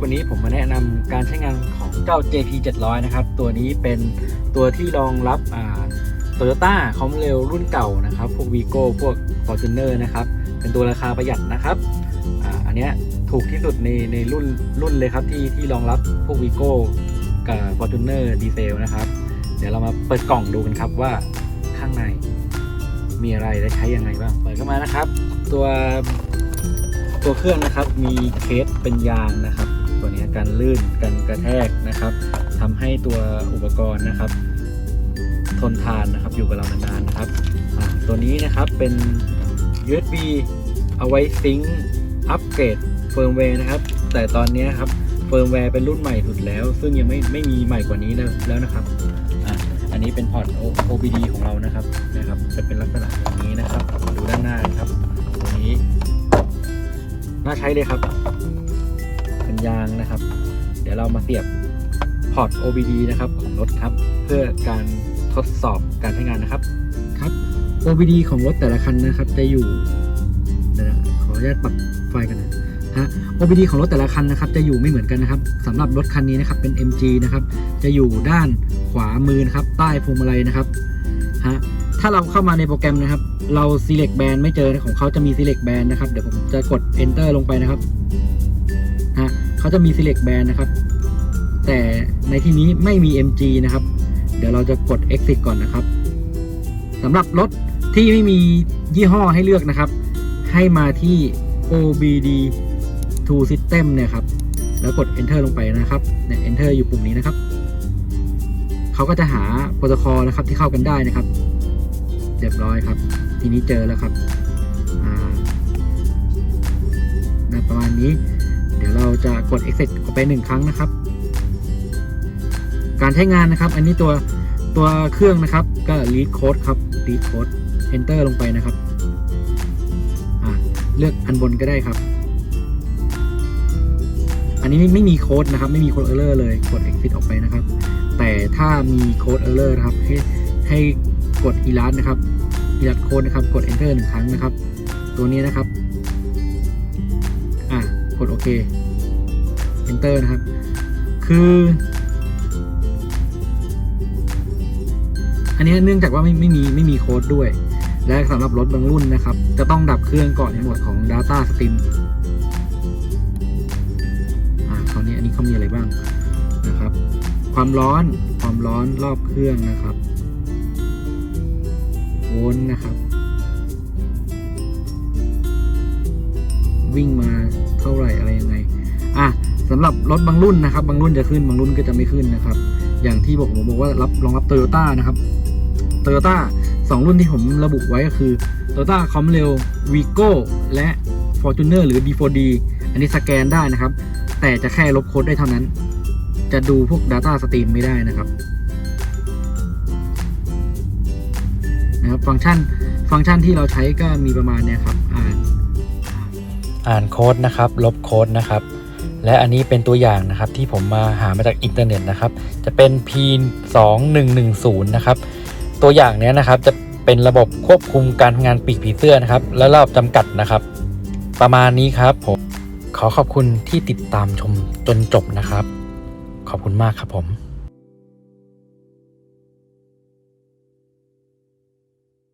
วันนี้ผมมาแนะนำการใช้งานของเจ้า JP 700 นะครับ ตัวนี้เป็นตัวที่รองรับอ่า Toyota คอมเร็วรุ่นเก่านะครับ พวก Vigo พวก Fortuner นะครับ เป็นตัวราคาประหยัดนะครับออันนี้ถูกที่สุดในในรุ่นรุ่นเลยครับ ที่ที่รองรับพวก Vigo กับ Fortuner ดีเซลนะครับ เดี๋ยวเรามาเปิดกล่องดูกันครับว่าข้างในมีอะไรและใช้ยังไงบ้าง เปิดเข้ามานะครับ ตัวตัวเครื่องนะครับมีเคสเป็นยางนะครับ ตัวนี้กันลื่นกันกระแทกนะครับทำให้ตัวอุปกรณ์นะครับ ทนทานนะครับอยู่กับเรานานๆนะครับตัวนี้นะครับเป็น USB เอาไว้ซิงค์อัปเกรดเฟิร์มแวร์นะครับ แต่ตอนนี้ครับเฟิร์มแวร์เป็นรุ่นใหม่สุดแล้ว ซึ่งยังไม่ไม่มีใหม่กว่านี้แล้วแล้วนะครับอันนี้เป็นพอร์ต OBD ของเรานะครับนะครับ จะเป็นลักษณะอย่างนี้นะครับ ดูด้านหน้าครับตรงนี้ น่าใช้เลยครับ ยางนะครับ เดี๋ยวเรามาเสียบพอร์ต OBD นะครับของรถครับ เพื่อการทดสอบการใช้งานนะครับครับ OBD ของรถแต่ละคันนะครับ จะอยู่เดี๋ยวนะขออนุญาตปรับไฟกันนะฮะ OBD ของรถแต่ละคันนะครับ จะอยู่ไม่เหมือนกันนะครับสำหรับรถคันนี้นะครับเป็น MG นะครับ จะอยู่ด้านขวามือนะครับ ใต้พวงมาลัยนะครับฮะถ้าเราเข้ามาในโปรแกรมนะครับ เรา select band ไม่เจอของเขาจะมี select band นะครับ เดี๋ยวผมจะกด enter ลงไปนะครับ เขาจะมี select band นะครับ แต่ในที่นี้ไม่มี MG นะครับ เดี๋ยวเราจะกด exit ก่อนนะครับสำหรับรถที่ไม่มียี่ห้อให้เลือกนะครับ ให้มาที่ OBD to system เนี่ยครับ แล้วกด enter ลงไปนะครับเนี่ย enter อยู่ปุ่มนี้นะครับ เขาก็จะหาโปรโตคอลนะครับที่เข้ากันได้นะครับเรียบร้อยครับ ทีนี้เจอแล้วครับนะประมาณนี้ จะกด exit ออกไปหนึ่งครั้งนะครับ การใช้งานนะครับ อันนี้ตัวตัวเครื่องนะครับ ก็ read code ครับ read code enter ลงไปนะครับอ่าเลือกอันบนก็ได้ครับ อันนี้ไม่ไม่มีโค้ดนะครับ ไม่มีโค้ดเออร์เลอร์เลยกด exit ออกไปนะครับ แต่ถ้ามีโค้ดเออร์เลอร์นะครับ ให้ให้กด e r a s นะครับ e r a s โค้ดนะครับ กด enter หนึ่งครั้งนะครับ ตัวนี้นะครับ อะ กดโอเค enter นะครับ คือ อันนี้เนื่องจากว่าไม่ไม่มีไม่มีโค้ดด้วย และสำหรับรถบางรุ่นนะครับ จะต้องดับเครื่องก่อนในหมวดของ Data Stream อ่าคราวนี้อันนี้เขามีอะไรบ้างนะครับ ความร้อนความร้อนรอบเครื่องนะครับโวลต์นะครับ วิ่งมาเท่าไหร่อะไรยังไง อะ สำหรับรถบางรุ่นนะครับ บางรุ่นจะขึ้นบางรุ่นก็จะไม่ขึ้นนะครับ อย่างที่บอกผมบอกว่ารับรองรับโตโยต้านะครับโตโยต้าสองรุ่นที่ผมระบุไว้ก็คือ Toyota c o m r a i l Vigo และ Fortuner หรือ D4D อันนี้สแกนได้นะครับ แต่จะแค่ลบโค้ดได้เท่านั้น จะดูพวก Data Stream ไม่ได้นะครับนะครับฟังก์ชันฟังก์ชันที่เราใช้ก็มีประมาณเนี้ยครับ อ่าน อ่านโค้ดนะครับ ลบโค้ดนะครับ และอันนี้เป็นตัวอย่างนะครับที่ผมมาหามาจากอินเทอร์เน็ตนะครับ จะเป็น P 2 1 1 0 นะครับ ตัวอย่างเนี้ยนะครับจะเป็นระบบควบคุมการทำงานปีกผีเสื้อนะครับ และรอบจำกัดนะครับ ประมาณนี้ครับผมขอขอบคุณที่ติดตามชมจนจบนะครับ ขอบคุณมากครับผม